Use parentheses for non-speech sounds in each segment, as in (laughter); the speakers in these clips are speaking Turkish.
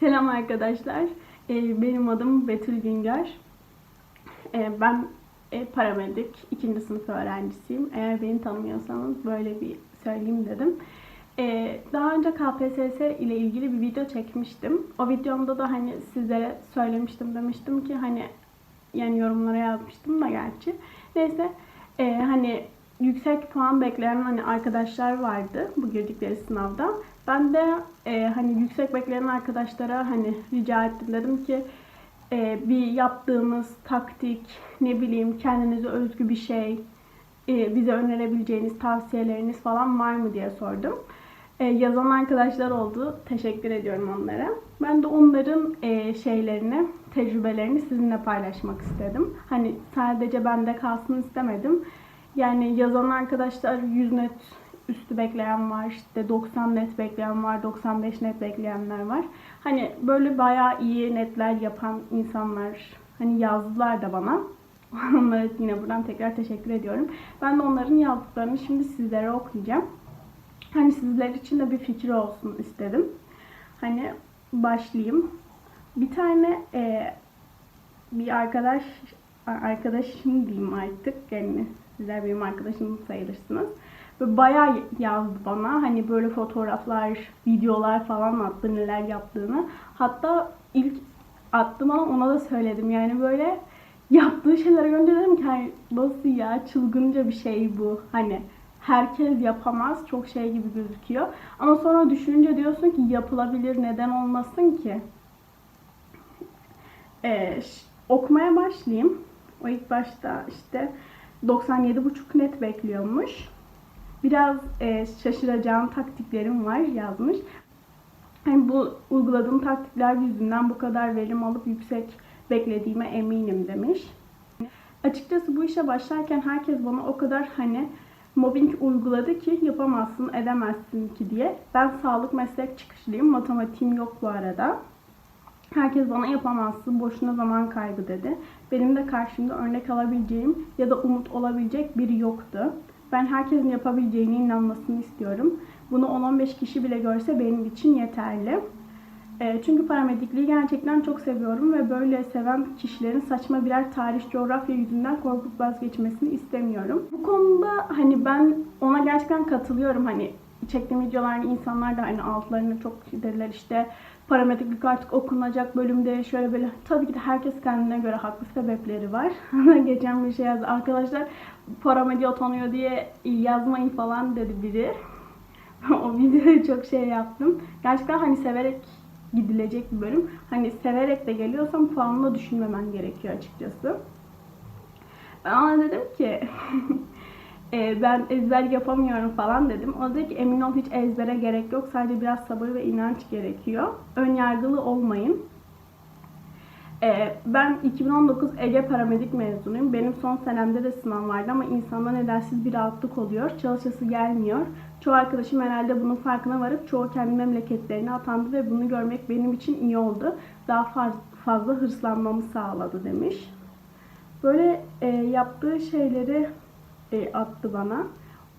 Selam arkadaşlar. Ee, Benim adım Betül Günger. Ee, Ben e, paramedik ikinci sınıf öğrencisiyim. Eğer beni tanımıyorsanız böyle bir söyleyeyim dedim. Ee, Daha önce KPSS ile ilgili bir video çekmiştim. O videomda da hani sizlere söylemiştim demiştim ki hani yani yorumlara yazmıştım da gerçi. Neyse e, hani yüksek puan bekleyen hani arkadaşlar vardı bu girdikleri sınavda. Ben de e, hani yüksek bekleyen arkadaşlara hani rica ettim dedim ki e, bir yaptığımız taktik ne bileyim kendinize özgü bir şey e, bize önerebileceğiniz tavsiyeleriniz falan var mı diye sordum. E, yazan arkadaşlar oldu. Teşekkür ediyorum onlara. Ben de onların e, şeylerini, tecrübelerini sizinle paylaşmak istedim. Hani sadece bende kalsın istemedim. Yani yazan arkadaşlar 100 net üstü bekleyen var, işte 90 net bekleyen var, 95 net bekleyenler var. Hani böyle bayağı iyi netler yapan insanlar hani yazdılar da bana. (laughs) Onlara yine buradan tekrar teşekkür ediyorum. Ben de onların yazdıklarını şimdi sizlere okuyacağım. Hani sizler için de bir fikir olsun istedim. Hani başlayayım. Bir tane e, bir arkadaş arkadaşım diyeyim artık yani sizler benim arkadaşım sayılırsınız. Ve bayağı yazdı bana hani böyle fotoğraflar, videolar falan attı neler yaptığını. Hatta ilk attım ama ona da söyledim yani böyle yaptığı şeyleri görünce dedim ki hani nasıl ya çılgınca bir şey bu hani herkes yapamaz çok şey gibi gözüküyor. Ama sonra düşününce diyorsun ki yapılabilir neden olmasın ki? Ee, okumaya başlayayım. O ilk başta işte 97,5 net bekliyormuş. Biraz e, şaşıracağım taktiklerim var yazmış. Hani bu uyguladığım taktikler yüzünden bu kadar verim alıp yüksek beklediğime eminim demiş. Açıkçası bu işe başlarken herkes bana o kadar hani mobbing uyguladı ki yapamazsın, edemezsin ki diye. Ben sağlık meslek çıkışlıyım. Matematiğim yok bu arada. Herkes bana yapamazsın, boşuna zaman kaybı dedi. Benim de karşımda örnek alabileceğim ya da umut olabilecek biri yoktu. Ben herkesin yapabileceğine inanmasını istiyorum. Bunu 10-15 kişi bile görse benim için yeterli. E, Çünkü paramedikliği gerçekten çok seviyorum ve böyle seven kişilerin saçma birer tarih, coğrafya yüzünden korkup vazgeçmesini istemiyorum. Bu konuda hani ben ona gerçekten katılıyorum. Hani çektiğim videolarda insanlar da hani altlarını çok dediler işte paramediklik artık okunacak bölümde şöyle böyle. Tabii ki de herkes kendine göre haklı sebepleri var. (laughs) Geçen bir şey yazdı. Arkadaşlar paramedi utanıyor diye yazmayın falan dedi biri. (laughs) o videoyu çok şey yaptım. Gerçekten hani severek gidilecek bir bölüm. Hani severek de geliyorsam puanını da düşünmemen gerekiyor açıkçası. Ben ona dedim ki (laughs) e, ben ezber yapamıyorum falan dedim. O dedi ki emin ol hiç ezbere gerek yok. Sadece biraz sabır ve inanç gerekiyor. Ön yargılı olmayın. E, ben 2019 Ege Paramedik mezunuyum. Benim son senemde de sınav vardı ama insanda nedensiz bir rahatlık oluyor. Çalışası gelmiyor. Çoğu arkadaşım herhalde bunun farkına varıp çoğu kendi memleketlerine atandı ve bunu görmek benim için iyi oldu. Daha faz- fazla hırslanmamı sağladı demiş. Böyle e, yaptığı şeyleri e, attı bana.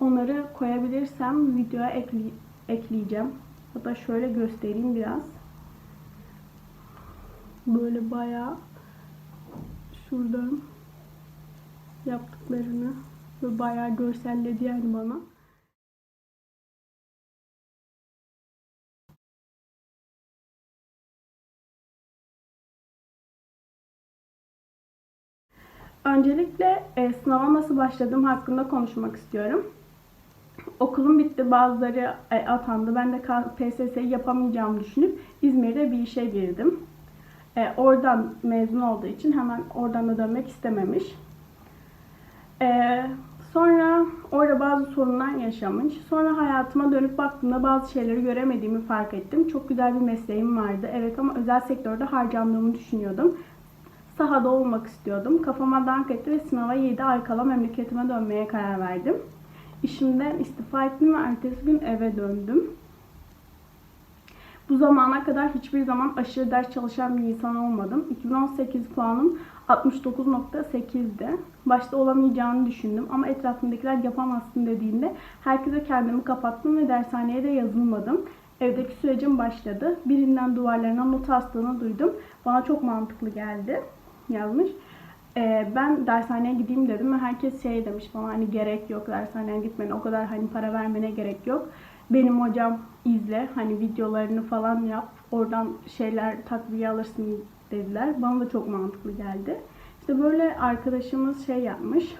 Onları koyabilirsem videoya ekli- ekleyeceğim. Hatta şöyle göstereyim biraz. Böyle bayağı şuradan yaptıklarını ve bayağı görselledi yani bana. Öncelikle e, sınava nasıl başladığım hakkında konuşmak istiyorum. Okulum bitti, bazıları e, atandı. Ben de KPSS'yi yapamayacağımı düşünüp İzmir'de bir işe girdim. E, oradan mezun olduğu için hemen oradan da dönmek istememiş. E, sonra orada bazı sorunlar yaşamış. Sonra hayatıma dönüp baktığımda bazı şeyleri göremediğimi fark ettim. Çok güzel bir mesleğim vardı. Evet ama özel sektörde harcandığımı düşünüyordum. Sahada olmak istiyordum. Kafama dank etti ve sınava 7 ay kala memleketime dönmeye karar verdim. İşimden istifa ettim ve ertesi gün eve döndüm. Bu zamana kadar hiçbir zaman aşırı ders çalışan bir insan olmadım. 2018 puanım 69.8'di. Başta olamayacağını düşündüm ama etrafımdakiler yapamazsın dediğinde herkese kendimi kapattım ve dershaneye de yazılmadım. evdeki sürecim başladı. Birinden duvarlarına not astığını duydum. Bana çok mantıklı geldi yazmış. Ee, ben dershaneye gideyim dedim ve herkes şey demiş bana hani gerek yok dershaneye gitmene o kadar hani para vermene gerek yok. Benim hocam izle hani videolarını falan yap oradan şeyler takviye alırsın dediler. Bana da çok mantıklı geldi. İşte böyle arkadaşımız şey yapmış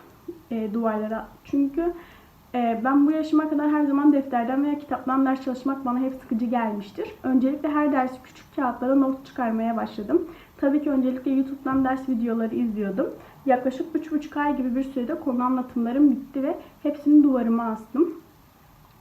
e, duvarlara. Çünkü e, ben bu yaşıma kadar her zaman defterden veya kitaptan ders çalışmak bana hep sıkıcı gelmiştir. Öncelikle her dersi küçük kağıtlara not çıkarmaya başladım. Tabii ki öncelikle YouTube'dan ders videoları izliyordum. Yaklaşık 3,5 ay gibi bir sürede konu anlatımlarım bitti ve hepsini duvarıma astım.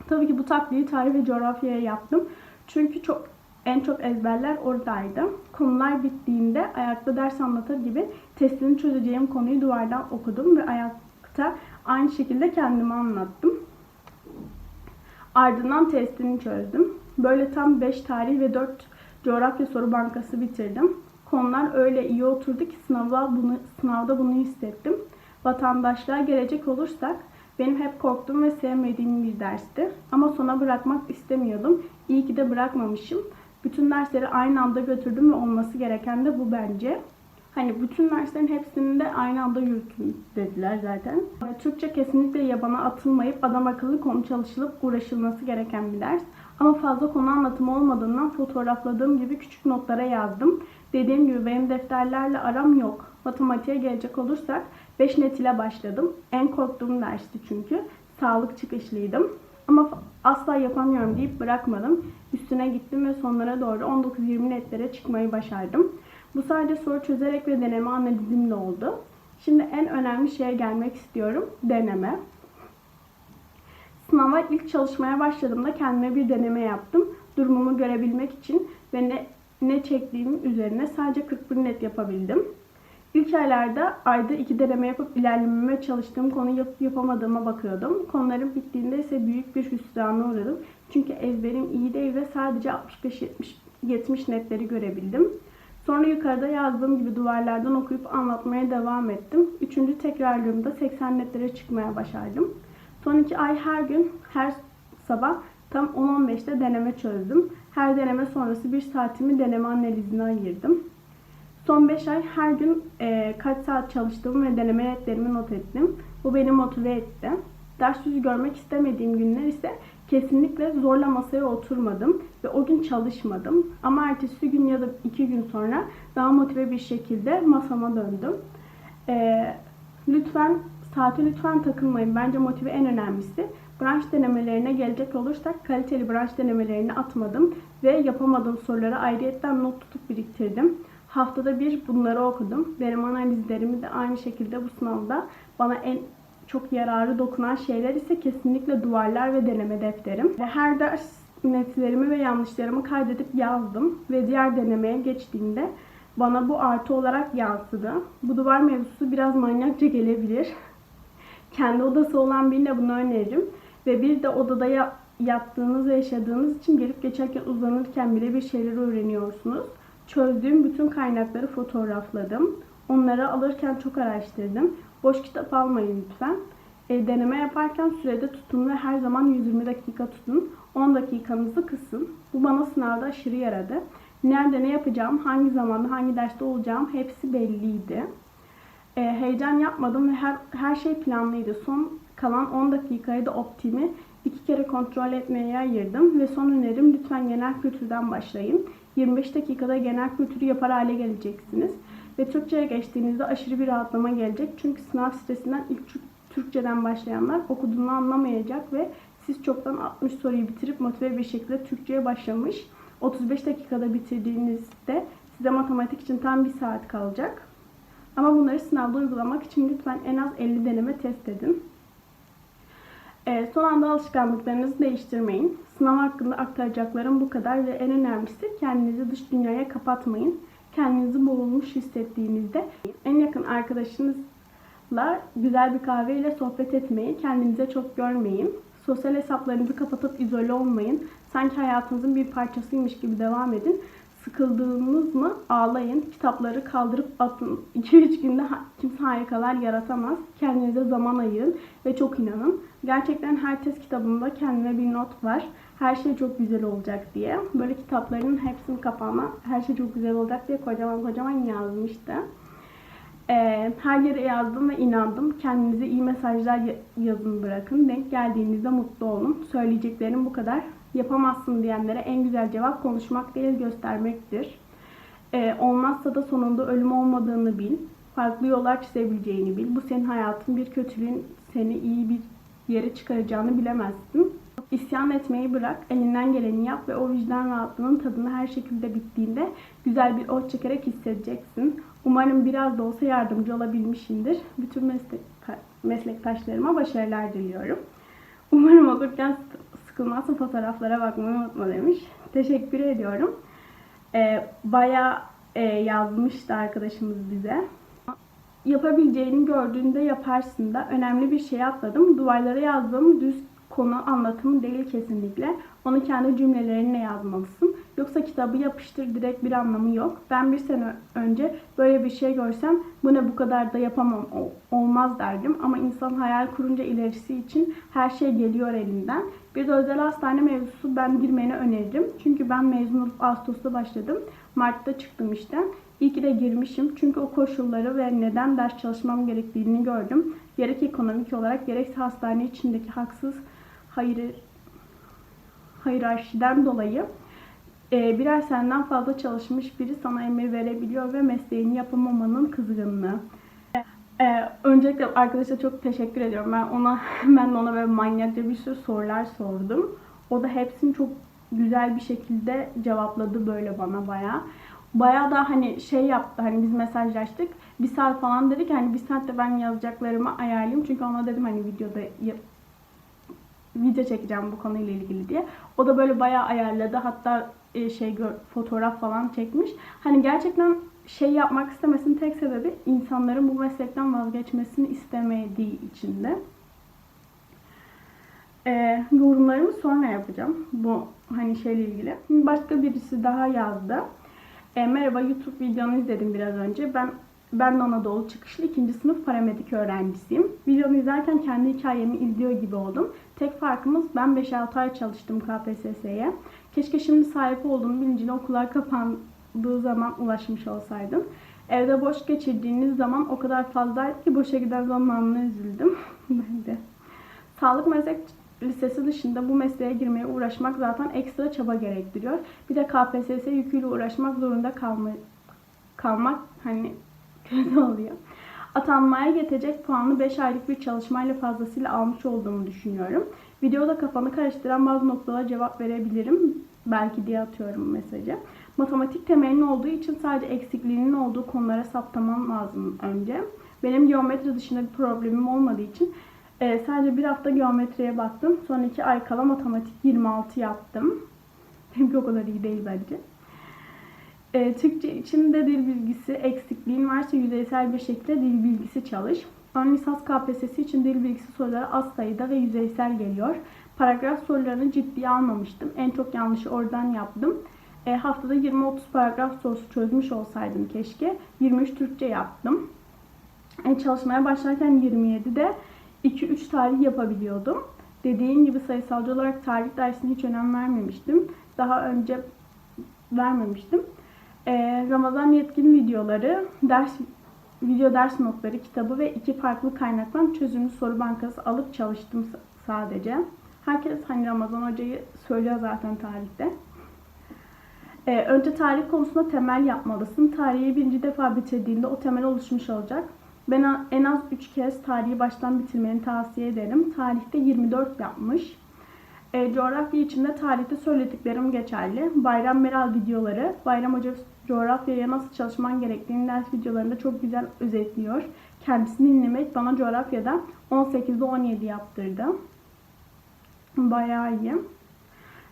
Tabii ki bu taktiği tarih ve coğrafyaya yaptım. Çünkü çok en çok ezberler oradaydı. Konular bittiğinde ayakta ders anlatır gibi testini çözeceğim konuyu duvardan okudum ve ayakta aynı şekilde kendime anlattım. Ardından testini çözdüm. Böyle tam 5 tarih ve 4 coğrafya soru bankası bitirdim. Konular öyle iyi oturdu ki sınavda bunu, sınavda bunu hissettim. Vatandaşlığa gelecek olursak benim hep korktuğum ve sevmediğim bir dersti. Ama sona bırakmak istemiyordum. İyi ki de bırakmamışım. Bütün dersleri aynı anda götürdüm ve olması gereken de bu bence. Hani bütün derslerin hepsini de aynı anda yürütün dediler zaten. Türkçe kesinlikle yabana atılmayıp adam akıllı konu çalışılıp uğraşılması gereken bir ders. Ama fazla konu anlatımı olmadığından fotoğrafladığım gibi küçük notlara yazdım. Dediğim gibi benim defterlerle aram yok. Matematiğe gelecek olursak 5 net ile başladım. En korktuğum dersti çünkü. Sağlık çıkışlıydım. Ama asla yapamıyorum deyip bırakmadım. Üstüne gittim ve sonlara doğru 19-20 netlere çıkmayı başardım. Bu sadece soru çözerek ve deneme analizimle oldu. Şimdi en önemli şeye gelmek istiyorum. Deneme. Sınava ilk çalışmaya başladığımda kendime bir deneme yaptım. Durumumu görebilmek için ve ne, ne çektiğim üzerine sadece 41 net yapabildim. İlk aylarda ayda iki deneme yapıp ilerlememe çalıştığım konuyu yapıp yapamadığıma bakıyordum. Konuların bittiğinde ise büyük bir hüsrana uğradım. Çünkü ezberim iyi değil ve sadece 65-70 netleri görebildim. Sonra yukarıda yazdığım gibi duvarlardan okuyup anlatmaya devam ettim. Üçüncü tekrarlığımda 80 netlere çıkmaya başardım. Son iki ay her gün, her sabah tam 10-15'te deneme çözdüm. Her deneme sonrası bir saatimi deneme analizine ayırdım. Son 5 ay her gün e, kaç saat çalıştığımı ve deneme netlerimi not ettim. Bu beni motive etti. Ders yüzü görmek istemediğim günler ise kesinlikle zorla masaya oturmadım ve o gün çalışmadım. Ama ertesi gün ya da iki gün sonra daha motive bir şekilde masama döndüm. E, lütfen saate lütfen takılmayın. Bence motive en önemlisi. Branş denemelerine gelecek olursak kaliteli branş denemelerini atmadım ve yapamadığım soruları ayrıyetten not tutup biriktirdim. Haftada bir bunları okudum. Benim analizlerimi de aynı şekilde bu sınavda bana en çok yararı dokunan şeyler ise kesinlikle duvarlar ve deneme defterim. Her ders netlerimi ve yanlışlarımı kaydedip yazdım ve diğer denemeye geçtiğimde bana bu artı olarak yansıdı. Bu duvar mevzusu biraz manyakça gelebilir. Kendi odası olan birine bunu öneririm. Ve bir de odada yattığınız ve yaşadığınız için gelip geçerken uzanırken bile bir şeyler öğreniyorsunuz. Çözdüğüm bütün kaynakları fotoğrafladım. Onları alırken çok araştırdım. Boş kitap almayın lütfen. E, deneme yaparken sürede tutun ve her zaman 120 dakika tutun. 10 dakikanızı kısın. Bu bana sınavda aşırı yaradı. Nerede ne yapacağım, hangi zamanda, hangi derste olacağım hepsi belliydi. E, heyecan yapmadım ve her, her şey planlıydı. Son kalan 10 dakikayı da optimi iki kere kontrol etmeye ayırdım ve son önerim lütfen genel kültürden başlayın. 25 dakikada genel kültürü yapar hale geleceksiniz. Ve Türkçe'ye geçtiğinizde aşırı bir rahatlama gelecek. Çünkü sınav stresinden ilk Türkçeden başlayanlar okuduğunu anlamayacak ve siz çoktan 60 soruyu bitirip motive bir şekilde Türkçe'ye başlamış. 35 dakikada bitirdiğinizde size matematik için tam bir saat kalacak. Ama bunları sınavda uygulamak için lütfen en az 50 deneme test edin. E, son anda alışkanlıklarınızı değiştirmeyin. Sınav hakkında aktaracaklarım bu kadar ve en önemlisi kendinizi dış dünyaya kapatmayın. Kendinizi boğulmuş hissettiğinizde en yakın arkadaşınızla güzel bir kahveyle sohbet etmeyi kendinize çok görmeyin. Sosyal hesaplarınızı kapatıp izole olmayın. Sanki hayatınızın bir parçasıymış gibi devam edin. Sıkıldığınız mı ağlayın. Kitapları kaldırıp atın. 2-3 günde kimse harikalar yaratamaz. Kendinize zaman ayırın ve çok inanın. Gerçekten her test kitabımda kendime bir not var. Her şey çok güzel olacak diye. Böyle kitapların hepsini kapağıma her şey çok güzel olacak diye kocaman kocaman yazmıştı. Ee, her yere yazdım ve inandım. Kendinize iyi mesajlar ya- yazın bırakın. Denk geldiğinizde mutlu olun. Söyleyeceklerim bu kadar. Yapamazsın diyenlere en güzel cevap konuşmak değil göstermektir. Ee, olmazsa da sonunda ölüm olmadığını bil. Farklı yollar çizebileceğini bil. Bu senin hayatın bir kötülüğün seni iyi bir yere çıkaracağını bilemezsin. İsyan etmeyi bırak, elinden geleni yap ve o vicdan rahatlığının tadını her şekilde bittiğinde güzel bir ot çekerek hissedeceksin. Umarım biraz da olsa yardımcı olabilmişimdir. Bütün meslek, meslektaşlarıma başarılar diliyorum. Umarım okurken sık- sıkılmazsın fotoğraflara bakmayı unutma demiş. Teşekkür ediyorum. Ee, bayağı e, yazmıştı arkadaşımız bize. Yapabileceğini gördüğünde yaparsın da önemli bir şey atladım. Duvarlara yazdığım düz konu anlatımı değil kesinlikle. Onu kendi cümlelerine yazmalısın. Yoksa kitabı yapıştır direkt bir anlamı yok. Ben bir sene önce böyle bir şey görsem bu ne bu kadar da yapamam olmaz derdim. Ama insan hayal kurunca ilerisi için her şey geliyor elinden. Bir de özel hastane mevzusu ben girmeni öneririm. Çünkü ben mezun olup Ağustos'ta başladım. Mart'ta çıktım işten. İyi ki de girmişim. Çünkü o koşulları ve neden ders çalışmam gerektiğini gördüm. Gerek ekonomik olarak gerekse hastane içindeki haksız hayır hiyerarşiden dolayı e, birer senden fazla çalışmış biri sana emir verebiliyor ve mesleğini yapamamanın kızgınlığı. E, öncelikle arkadaşa çok teşekkür ediyorum. Ben ona (laughs) ben de ona böyle manyakça bir sürü sorular sordum. O da hepsini çok güzel bir şekilde cevapladı böyle bana bayağı. Bayağı da hani şey yaptı hani biz mesajlaştık. Bir saat falan dedik hani bir saatte ben yazacaklarımı ayarlayayım. Çünkü ona dedim hani videoda video çekeceğim bu konuyla ilgili diye. O da böyle bayağı ayarladı. Hatta e, şey fotoğraf falan çekmiş. Hani gerçekten şey yapmak istemesinin tek sebebi insanların bu meslekten vazgeçmesini istemediği için de. E, yorumlarımı sonra yapacağım. Bu hani şeyle ilgili. Başka birisi daha yazdı. E, merhaba YouTube videonu izledim biraz önce. Ben ben de Anadolu çıkışlı ikinci sınıf paramedik öğrencisiyim. Videonu izlerken kendi hikayemi izliyor gibi oldum. Tek farkımız ben 5-6 ay çalıştım KPSS'ye. Keşke şimdi sahip olduğum bilinciyle okullar kapandığı zaman ulaşmış olsaydım. Evde boş geçirdiğiniz zaman o kadar fazlaydı ki boşa giden zamanına üzüldüm. (laughs) ben de. Sağlık meslek lisesi dışında bu mesleğe girmeye uğraşmak zaten ekstra çaba gerektiriyor. Bir de KPSS yüküyle uğraşmak zorunda kalma, kalmak hani kötü oluyor. Atanmaya yetecek puanlı 5 aylık bir çalışmayla fazlasıyla almış olduğumu düşünüyorum. Videoda kafanı karıştıran bazı noktalara cevap verebilirim. Belki diye atıyorum mesajı. Matematik temelinin olduğu için sadece eksikliğinin olduğu konulara saptamam lazım önce. Benim geometri dışında bir problemim olmadığı için e, sadece bir hafta geometriye baktım. Son iki ay kala matematik 26 yaptım. (laughs) Benimki o kadar iyi değil bence. E, Türkçe için de dil bilgisi eksikliğin varsa yüzeysel bir şekilde dil bilgisi çalış. Ön lisans KPSS için dil bilgisi soruları az sayıda ve yüzeysel geliyor. Paragraf sorularını ciddiye almamıştım. En çok yanlışı oradan yaptım. E, haftada 20-30 paragraf sorusu çözmüş olsaydım keşke. 23 Türkçe yaptım. E, çalışmaya başlarken 27'de 2-3 tarih yapabiliyordum. Dediğim gibi sayısalcı olarak tarih dersine hiç önem vermemiştim. Daha önce vermemiştim. Ee, Ramazan yetkin videoları, ders video ders notları kitabı ve iki farklı kaynaktan çözümlü soru bankası alıp çalıştım sadece. Herkes hani Ramazan hocayı söylüyor zaten tarihte. Ee, önce tarih konusunda temel yapmalısın. Tarihi birinci defa bitirdiğinde o temel oluşmuş olacak. Ben en az 3 kez tarihi baştan bitirmeni tavsiye ederim. Tarihte 24 yapmış. E, coğrafya içinde tarihte söylediklerim geçerli. Bayram Meral videoları, Bayram Hoca coğrafyaya nasıl çalışman gerektiğini ders videolarında çok güzel özetliyor. Kendisini dinlemek bana coğrafyada 18'de 17 yaptırdı. Bayağı iyi.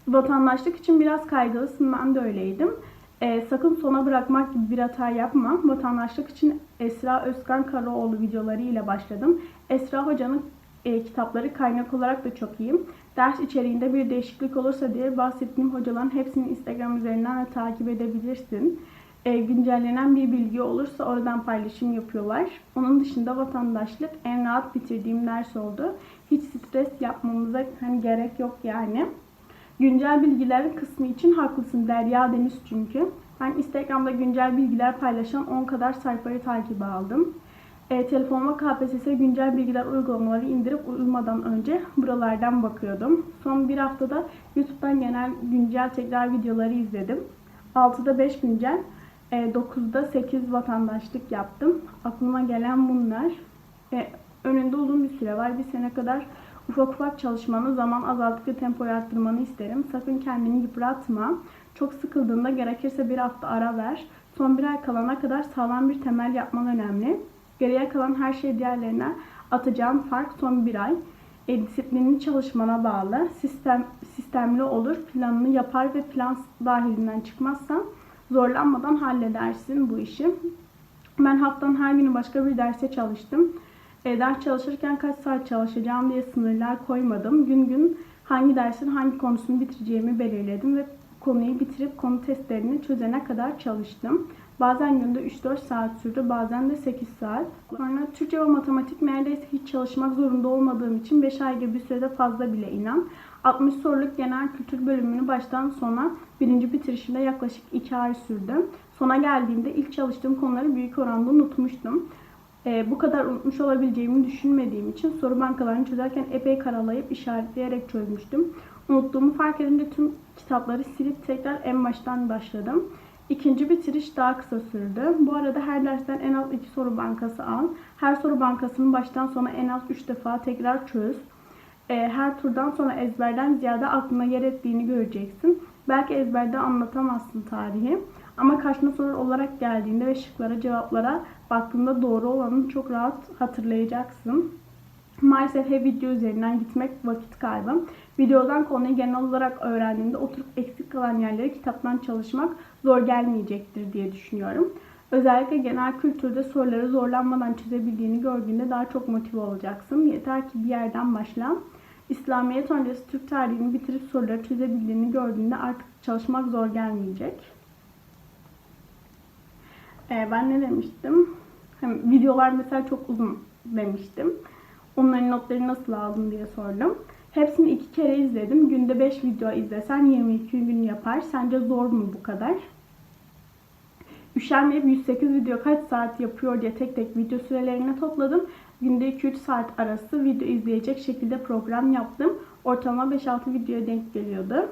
Vatandaşlık için biraz kaygılısın. Ben de öyleydim. E, sakın sona bırakmak gibi bir hata yapma. Vatandaşlık için Esra Özkan Karaoğlu videoları ile başladım. Esra Hoca'nın e, kitapları kaynak olarak da çok iyi. Ders içeriğinde bir değişiklik olursa diye bahsettiğim hocaların hepsini Instagram üzerinden de takip edebilirsin. E, güncellenen bir bilgi olursa oradan paylaşım yapıyorlar. Onun dışında vatandaşlık en rahat bitirdiğim ders oldu. Hiç stres yapmamıza hani gerek yok yani. Güncel bilgilerin kısmı için haklısın Derya Deniz çünkü. Ben Instagram'da güncel bilgiler paylaşan 10 kadar sayfayı takibe aldım. E, telefonuma KPSS güncel bilgiler uygulamaları indirip uyumadan önce buralardan bakıyordum. Son bir haftada YouTube'dan genel güncel tekrar videoları izledim. 6'da 5 güncel, e, 9'da 8 vatandaşlık yaptım. Aklıma gelen bunlar. E, önünde uzun bir süre var. Bir sene kadar ufak ufak çalışmanı, zaman azalttıkça tempoyu arttırmanı isterim. Sakın kendini yıpratma. Çok sıkıldığında gerekirse bir hafta ara ver. Son bir ay kalana kadar sağlam bir temel yapman önemli. Geriye kalan her şey diğerlerine atacağın fark son bir ay. E, disiplinli çalışmana bağlı. Sistem, sistemli olur. Planını yapar ve plan dahilinden çıkmazsan zorlanmadan halledersin bu işi. Ben haftanın her günü başka bir derse çalıştım. E, ders çalışırken kaç saat çalışacağım diye sınırlar koymadım. Gün gün hangi dersin hangi konusunu bitireceğimi belirledim ve konuyu bitirip konu testlerini çözene kadar çalıştım. Bazen günde 3-4 saat sürdü, bazen de 8 saat. Sonra Türkçe ve matematik neredeyse hiç çalışmak zorunda olmadığım için 5 ay gibi bir sürede fazla bile inan. 60 soruluk genel kültür bölümünü baştan sona birinci bitirişinde yaklaşık 2 ay sürdü. Sona geldiğimde ilk çalıştığım konuları büyük oranda unutmuştum. Ee, bu kadar unutmuş olabileceğimi düşünmediğim için soru bankalarını çözerken epey karalayıp işaretleyerek çözmüştüm. Unuttuğumu fark edince tüm kitapları silip tekrar en baştan başladım. İkinci bitiriş daha kısa sürdü. Bu arada her dersten en az iki soru bankası al. Her soru bankasının baştan sona en az 3 defa tekrar çöz. Ee, her turdan sonra ezberden ziyade aklına yer ettiğini göreceksin. Belki ezberde anlatamazsın tarihi. Ama karşına soru olarak geldiğinde ve şıklara cevaplara baktığında doğru olanı çok rahat hatırlayacaksın. Maalesef hep video üzerinden gitmek vakit kaybı. Videodan konuyu genel olarak öğrendiğinde oturup eksik kalan yerleri kitaptan çalışmak zor gelmeyecektir diye düşünüyorum. Özellikle genel kültürde soruları zorlanmadan çözebildiğini gördüğünde daha çok motive olacaksın. Yeter ki bir yerden başla. İslamiyet öncesi Türk tarihini bitirip soruları çözebildiğini gördüğünde artık çalışmak zor gelmeyecek. Ee, ben ne demiştim? Hem videolar mesela çok uzun demiştim. Onların notlarını nasıl aldın diye sordum. Hepsini iki kere izledim. Günde 5 video izlesen 22 gün yapar. Sence zor mu bu kadar? Üşenmeyip 108 video kaç saat yapıyor diye tek tek video sürelerini topladım. Günde 2-3 saat arası video izleyecek şekilde program yaptım. Ortalama 5-6 videoya denk geliyordu.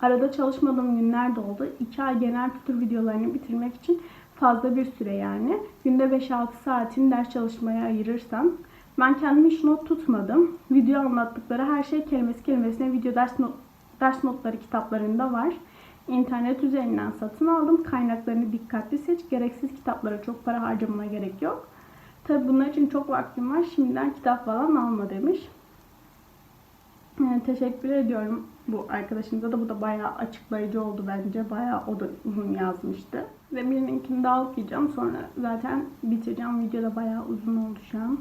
Arada çalışmadığım günler de oldu. 2 ay genel kültür videolarını bitirmek için fazla bir süre yani. Günde 5-6 saatini ders çalışmaya ayırırsam ben kendim hiç not tutmadım. Video anlattıkları her şey kelimesi kelimesine video ders, not, ders notları kitaplarında var. İnternet üzerinden satın aldım. Kaynaklarını dikkatli seç. Gereksiz kitaplara çok para harcamana gerek yok. Tabi bunlar için çok vaktim var. Şimdiden kitap falan alma demiş. Yani teşekkür ediyorum bu arkadaşımıza da. Bu da bayağı açıklayıcı oldu bence. Bayağı o da uzun yazmıştı. Ve birininkini daha okuyacağım. Sonra zaten bitireceğim. Video da bayağı uzun oldu şu an.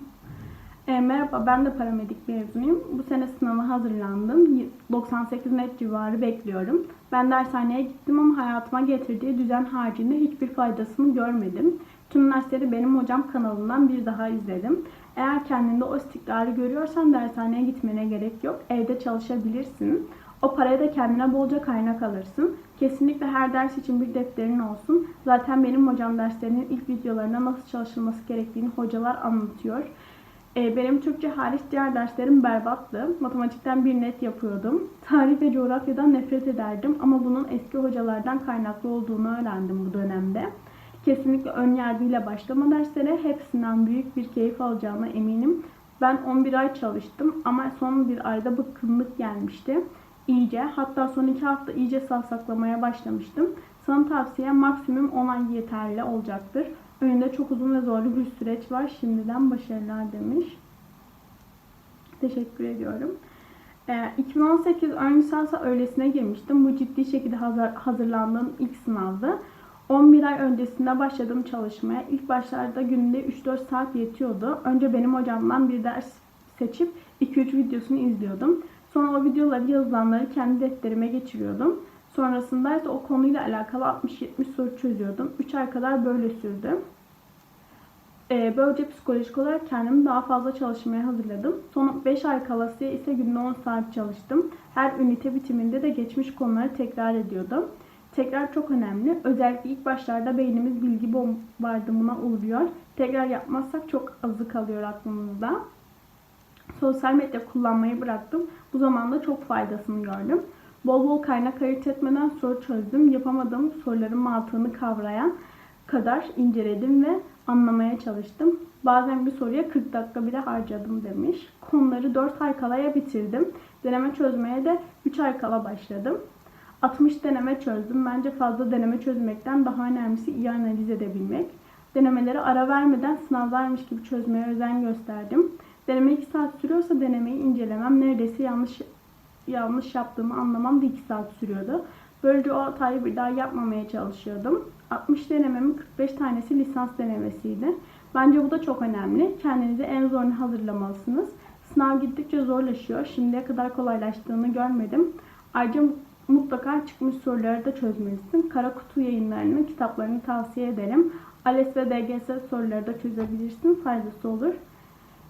E, merhaba ben de paramedik mezunuyum. Bu sene sınava hazırlandım. 98 net civarı bekliyorum. Ben dershaneye gittim ama hayatıma getirdiği düzen haricinde hiçbir faydasını görmedim. Tüm dersleri benim hocam kanalından bir daha izledim. Eğer kendinde o istikrarı görüyorsan dershaneye gitmene gerek yok. Evde çalışabilirsin. O parayı da kendine bolca kaynak alırsın. Kesinlikle her ders için bir defterin olsun. Zaten benim hocam derslerinin ilk videolarına nasıl çalışılması gerektiğini hocalar anlatıyor. Ee, benim Türkçe hariç diğer derslerim berbattı. Matematikten bir net yapıyordum. Tarih ve coğrafyadan nefret ederdim ama bunun eski hocalardan kaynaklı olduğunu öğrendim bu dönemde. Kesinlikle ön yargıyla başlama derslere hepsinden büyük bir keyif alacağına eminim. Ben 11 ay çalıştım ama son bir ayda bıkkınlık gelmişti. İyice hatta son 2 hafta iyice savsaklamaya başlamıştım. Sana tavsiyem maksimum 10 ay yeterli olacaktır. Önünde çok uzun ve zorlu bir süreç var. Şimdiden başarılar demiş. Teşekkür ediyorum. Ee, 2018 ön lisansa öğlesine girmiştim. Bu ciddi şekilde hazır, hazırlandığım ilk sınavdı. 11 ay öncesinde başladım çalışmaya. İlk başlarda günde 3-4 saat yetiyordu. Önce benim hocamdan bir ders seçip 2-3 videosunu izliyordum. Sonra o videoları yazılanları kendi defterime geçiriyordum. Sonrasında ise o konuyla alakalı 60-70 soru çözüyordum. 3 ay kadar böyle sürdü. Ee, böylece psikolojik olarak kendimi daha fazla çalışmaya hazırladım. Son 5 ay kalasıya ise günde 10 saat çalıştım. Her ünite bitiminde de geçmiş konuları tekrar ediyordum. Tekrar çok önemli. Özellikle ilk başlarda beynimiz bilgi bombardımına uğruyor. Tekrar yapmazsak çok azı kalıyor aklımızda. Sosyal medya kullanmayı bıraktım. Bu zamanda çok faydasını gördüm. Bol bol kaynak ayırt etmeden soru çözdüm. Yapamadığım soruların mantığını kavrayan kadar inceledim ve anlamaya çalıştım. Bazen bir soruya 40 dakika bile harcadım demiş. Konuları 4 ay kalaya bitirdim. Deneme çözmeye de 3 ay kala başladım. 60 deneme çözdüm. Bence fazla deneme çözmekten daha önemlisi iyi analiz edebilmek. Denemeleri ara vermeden sınavlarmış gibi çözmeye özen gösterdim. Deneme 2 saat sürüyorsa denemeyi incelemem neredeyse yanlış yanlış yaptığımı anlamam da 2 saat sürüyordu. Böylece o hatayı bir daha yapmamaya çalışıyordum. 60 denememin 45 tanesi lisans denemesiydi. Bence bu da çok önemli. Kendinizi en zorunu hazırlamalısınız. Sınav gittikçe zorlaşıyor. Şimdiye kadar kolaylaştığını görmedim. Ayrıca mutlaka çıkmış soruları da çözmelisin. Kara Kutu yayınlarının kitaplarını tavsiye ederim. ALES ve DGS soruları da çözebilirsin. Faydası olur.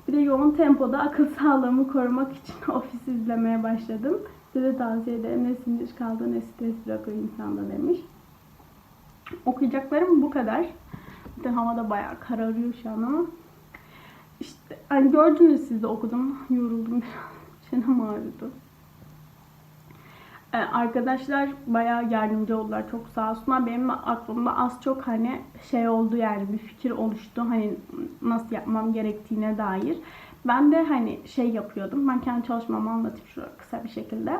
Bir de yoğun tempoda akıl (laughs) sağlığımı korumak için (laughs) ofis izlemeye başladım. Size tavsiye ederim. Ne sinir kaldı ne stres bırakıyor insanda demiş. Okuyacaklarım bu kadar. Bir de havada bayağı kararıyor şu an ama. İşte hani gördünüz siz de okudum. Yoruldum biraz. (laughs) Çenem ağrıdı. Ee, arkadaşlar bayağı yardımcı oldular. Çok sağ olsunlar. Benim aklımda az çok hani şey oldu yani bir fikir oluştu. Hani nasıl yapmam gerektiğine dair. Ben de hani şey yapıyordum. Ben kendi çalışmamı anlatayım şurada kısa bir şekilde.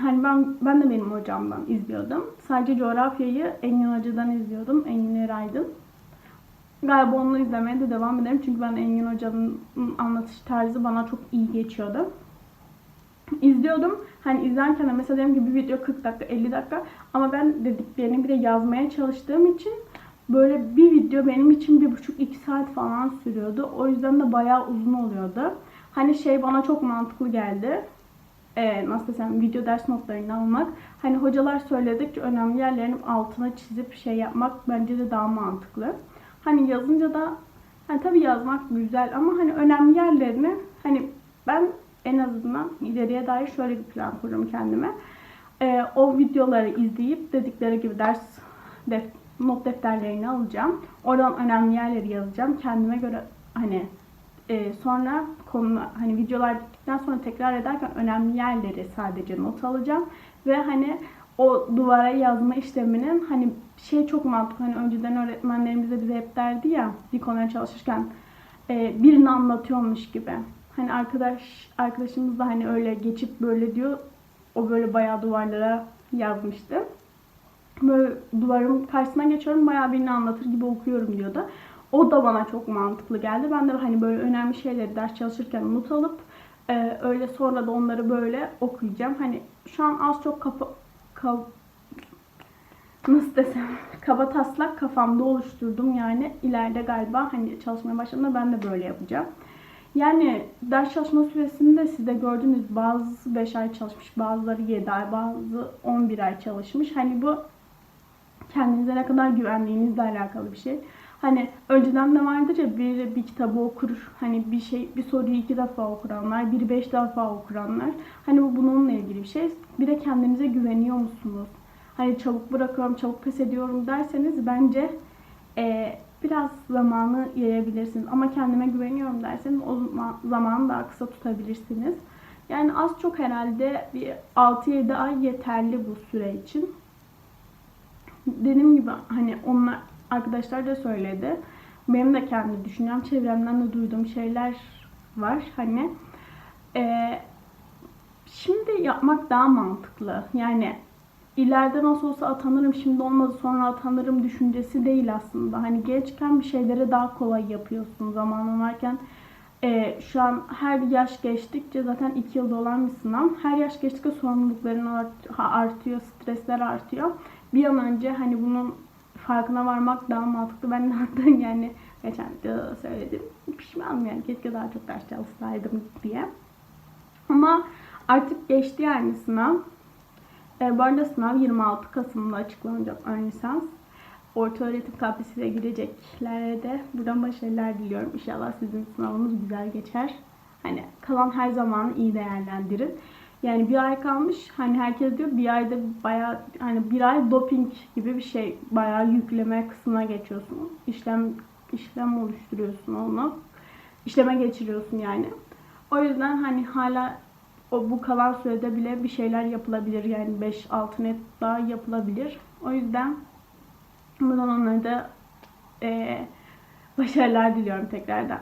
Hani ben ben de benim hocamdan izliyordum. Sadece coğrafyayı Engin Hoca'dan izliyordum. Engin Eraydın. Galiba onu izlemeye de devam ederim. Çünkü ben Engin Hoca'nın anlatış tarzı bana çok iyi geçiyordu. İzliyordum. Hani izlerken de mesela diyelim ki bir video 40 dakika 50 dakika ama ben dediklerini bir de yazmaya çalıştığım için böyle bir video benim için bir buçuk iki saat falan sürüyordu. O yüzden de bayağı uzun oluyordu. Hani şey bana çok mantıklı geldi. Ee, nasıl desem video ders notlarını almak. Hani hocalar söyledikçe önemli yerlerin altına çizip şey yapmak bence de daha mantıklı. Hani yazınca da hani tabii yazmak güzel ama hani önemli yerlerini hani ben en azından ileriye dair şöyle bir plan kururum kendime. Ee, o videoları izleyip dedikleri gibi ders def not defterlerini alacağım. Oradan önemli yerleri yazacağım. Kendime göre hani e, sonra konu hani videolar bittikten sonra tekrar ederken önemli yerleri sadece not alacağım ve hani o duvara yazma işleminin hani şey çok mantıklı. Hani önceden öğretmenlerimiz de bize hep derdi ya bir konuya çalışırken e, birini anlatıyormuş gibi. Hani arkadaş arkadaşımız da hani öyle geçip böyle diyor. O böyle bayağı duvarlara yazmıştı. Böyle duvarın karşısına geçiyorum bayağı birini anlatır gibi okuyorum diyordu. O da bana çok mantıklı geldi. Ben de hani böyle önemli şeyleri ders çalışırken not alıp e, öyle sonra da onları böyle okuyacağım. Hani şu an az çok kafa kav, nasıl desem (laughs) kaba taslak kafamda oluşturdum yani ileride galiba hani çalışmaya başladığımda ben de böyle yapacağım. Yani ders çalışma süresinde siz de gördünüz bazı 5 ay çalışmış, bazıları 7 ay, bazı 11 ay çalışmış. Hani bu kendinize ne kadar güvendiğinizle alakalı bir şey. Hani önceden de vardır ya bir bir kitabı okur, hani bir şey bir soruyu iki defa okuranlar, bir beş defa okuranlar. Hani bu bununla ilgili bir şey. Bir de kendinize güveniyor musunuz? Hani çabuk bırakıyorum, çabuk pes ediyorum derseniz bence e, biraz zamanı yayabilirsiniz. Ama kendime güveniyorum derseniz o zamanı daha kısa tutabilirsiniz. Yani az çok herhalde bir 6-7 ay yeterli bu süre için. Dediğim gibi hani onlar arkadaşlar da söyledi. Benim de kendi düşüncem, çevremden de duyduğum şeyler var. Hani e, şimdi yapmak daha mantıklı. Yani ileride nasıl olsa atanırım, şimdi olmadı sonra atanırım düşüncesi değil aslında. Hani gençken bir şeyleri daha kolay yapıyorsun zamanın varken. E, şu an her yaş geçtikçe zaten 2 yılda olan bir sınav. Her yaş geçtikçe sorumlulukların artıyor, stresler artıyor. Bir an önce hani bunun farkına varmak daha mantıklı. Ben de hatta (laughs) yani geçen videoda söyledim. Pişmanım yani keşke daha çok ders çalışsaydım diye. Ama Artık geçti yani sınav. E, bu arada sınav 26 Kasım'da açıklanacak ön lisans. Orta öğretim KPSS'ye gireceklere de buradan başarılar diliyorum. İnşallah sizin sınavınız güzel geçer. Hani kalan her zamanı iyi değerlendirin. Yani bir ay kalmış. Hani herkes diyor bir ayda bayağı hani bir ay doping gibi bir şey. Bayağı yükleme kısmına geçiyorsun. İşlem işlem oluşturuyorsun onu. İşleme geçiriyorsun yani. O yüzden hani hala o bu kalan sürede bile bir şeyler yapılabilir. Yani 5-6 net daha yapılabilir. O yüzden buradan onlara da eee, başarılar diliyorum tekrardan.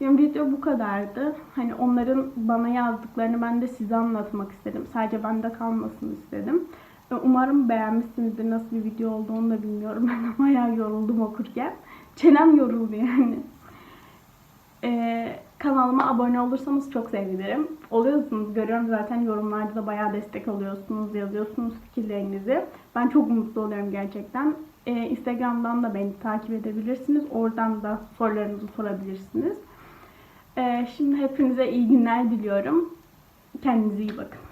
Yani video bu kadardı. Hani onların bana yazdıklarını ben de size anlatmak istedim. Sadece bende kalmasın istedim. Umarım beğenmişsinizdir. Nasıl bir video olduğunu da bilmiyorum. (laughs) Ben bayağı yoruldum okurken. Çenem yoruldu yani. Ee, kanalıma abone olursanız çok sevinirim. Oluyorsunuz. Görüyorum zaten yorumlarda da bayağı destek alıyorsunuz. Yazıyorsunuz fikirlerinizi. Ben çok mutlu oluyorum gerçekten. Ee, Instagram'dan da beni takip edebilirsiniz. Oradan da sorularınızı sorabilirsiniz. Ee, şimdi hepinize iyi günler diliyorum. Kendinize iyi bakın.